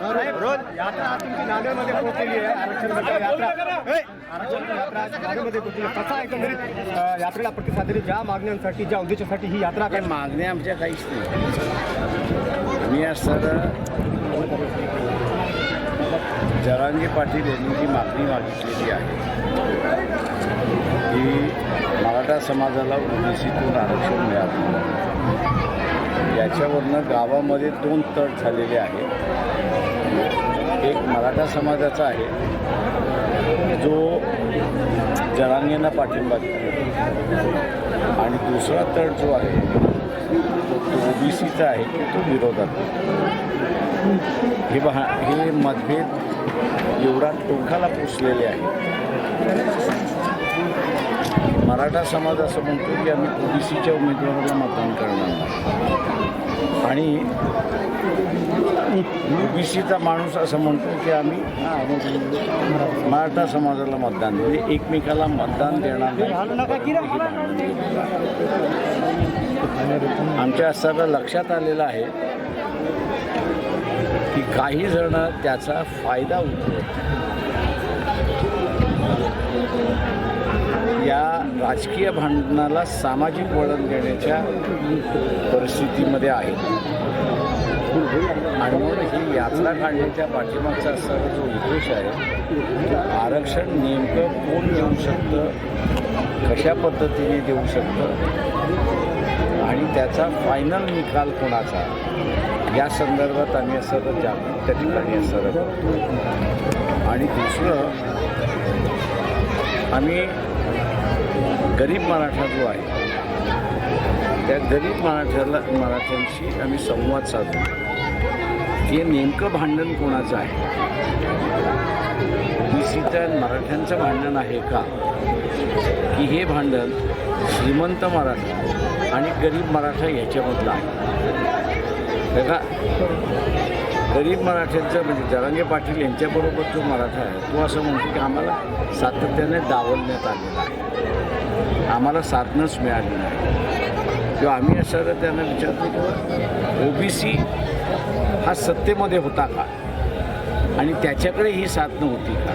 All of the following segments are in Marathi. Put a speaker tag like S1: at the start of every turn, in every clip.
S1: यात्रा आज तुमची नांदेडमध्ये पोहोचलेली आहे. आरक्षणबद्दल यात्रा ए, आरक्षण यात्रा आज नांदेडमध्ये पोहोचली आहे. कसा एकंदरीत अ, यात्रेला प्रतिसाद दिली ज्या मागण्यांसाठी ज्या उद्देशासाठी ही यात्रा
S2: काय मागण्या आमच्या काहीच नाही. आम्ही आज सर जरांगे पाटील यांनी जी मागणी मागितलेली आहे की मराठा समाजाला ओबीसीतून आरक्षण मिळावं याच्यावरनं गावामध्ये दोन तट झालेले आहेत. मराठा समाजाचा आहे जो जरांगेंना पाठिंबा देतो. आणि दुसरा तट जो आहे तो ओबीसीचा आहे की तो विरोधात हे पहा हे मतभेद एवढा टोकाला पोचलेले आहे मराठा समाज असं म्हणतो की आम्ही ओबीसीच्या उमेदवाराला मतदान करणार आणि ओबीसीचा माणूस असं म्हणतो की आम्ही मराठा समाजाला मतदान म्हणजे एकमेकाला मतदान देणार नाही. आमच्या असताना लक्षात आलेलं आहे की काही जण त्याचा फायदा उठवत या राजकीय भांडणाला सामाजिक वळण देण्याच्या परिस्थितीमध्ये आहे. आणि म्हणून ही यात्रा काढण्याच्या पाठीमागचा असणारा जो उद्देश आहे आरक्षण नेमकं कोण देऊ शकतं कशा पद्धतीने देऊ शकतं आणि त्याचा फायनल निकाल कोणाचा या संदर्भात आम्ही असं जागृत त्या ठिकाणी असं आणि दुसरं आम्ही गरीब मराठा जो आहे त्या गरीब मराठ्याला मराठ्यांशी आम्ही संवाद साधतो की नेमकं भांडण कोणाचं आहे? ओबीसीचं सीता मराठ्यांचं भांडण आहे का? की हे भांडण श्रीमंत मराठा आणि गरीब मराठा याच्यामधलं आहे? बघा गरीब मराठ्यांचं म्हणजे जरांगे पाटील यांच्याबरोबर जो मराठा आहे तो असं म्हणतो की आम्हाला सातत्याने दावलण्यात आलेला आहे. आम्हाला साधनंच मिळाली नाही. किंवा आम्ही असं त्यांना विचारतो की ओबीसी हा सत्तेमध्ये होता का? आणि त्याच्याकडे ही साधनं होती का?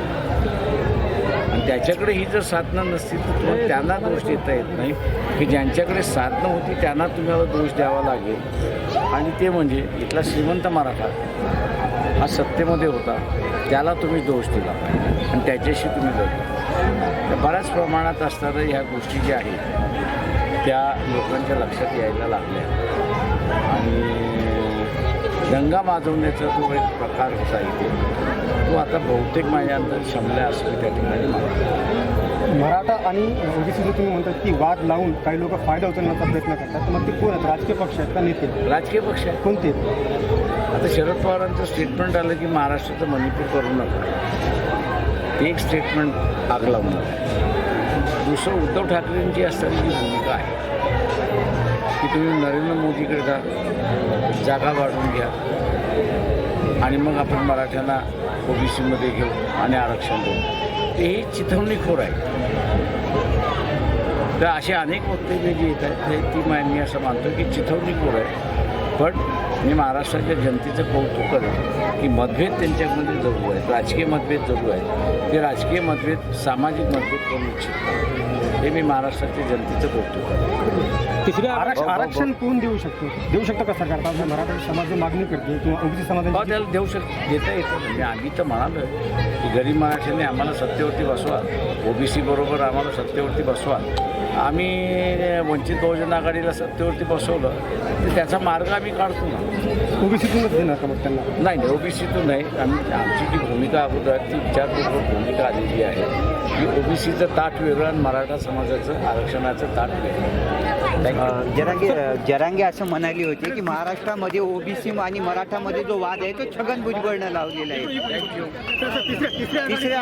S2: आणि त्याच्याकडे ही जर साधनं नसतील तर तुम्हाला त्यांना दोष देता येत नाही. की ज्यांच्याकडे साधनं होती त्यांना तुम्हाला दोष द्यावा लागेल. आणि ते म्हणजे इथला श्रीमंत मराठा हा सत्तेमध्ये होता त्याला तुम्ही दोष दिला. आणि त्याच्याशी तुम्ही लढला. तर बऱ्याच प्रमाणात असताना ह्या गोष्टी ज्या आहेत त्या लोकांच्या लक्षात यायला लागल्या. आणि दंगा माजवण्याचा जो एक प्रकार होता इथे. तो आता बहुतेक माझ्या अंतर शमल्या असं त्या ठिकाणी मला.
S1: मराठा आणि ओबीसी तुम्ही म्हणतात की वाद लावून काही लोक फायदा उचलण्याचा प्रयत्न करतात. मग ते कोण आहेत? राजकीय पक्ष आहेत का नेते?
S2: राजकीय पक्ष आहे
S1: कोणते?
S2: आता शरद पवारांचं स्टेटमेंट आलं की महाराष्ट्राचं मणिपूर करू नका. एक स्टेटमेंट आग लावून. दुसरं उद्धव ठाकरेंची असणारी जी भूमिका आहे की तुम्ही नरेंद्र मोदीकडे जा जागा वाढवून घ्या. आणि मग आपण मराठ्यांना ओबीसीमध्ये घेऊ आणि आरक्षण देऊ. ते ही चिथवणीखोर आहे तर असे अनेक वक्तव्य जे येत आहेत ते ती मान्य असं मानतो की चिथवणीखोर आहे पण मी महाराष्ट्राच्या जनतेचं कौतुक करेन की मतभेद त्यांच्यामध्ये जरूर आहेत राजकीय मतभेद जरूर आहेत. ते राजकीय मतभेद सामाजिक मतभेद करू इच्छित हे मी महाराष्ट्राच्या जनतेचं कौतुक करेन
S1: आरक्षण आरक्षण कोण देऊ शकतो? देऊ शकतो का सरकार? मराठा समाज मागणी करते किंवा ओबीसी
S2: हो
S1: समाजाची
S2: त्याला देऊ शक देता येतं. म्हणजे आम्ही तर म्हणालो की गरीब मराठ्यांनी आम्हाला सत्तेवरती बसवा. ओबीसी बरोबर आम्हाला सत्तेवरती बसवा. आम्ही वंचित बहुजन आघाडीला सत्तेवरती बसवलं तर त्याचा मार्ग आम्ही काढतो ना.
S1: ओबीसीतूनच देणार का मग त्यांना?
S2: नाही नाही ओबीसीतून नाही. आम्ही आमची जी भूमिका अगोदर ती विचारपूर्वक भूमिका आलेली आहे की ओबीसीचं ताट वेगळं आणि मराठा समाजाचं आरक्षणाचं ताट वेगळं
S3: जरांगे जरांगे असं म्हणाली होती की महाराष्ट्रामध्ये ओबीसी आणि मराठामध्ये जो वाद आहे तो छगन भुजबळनं लावलेला आहे तिसऱ्या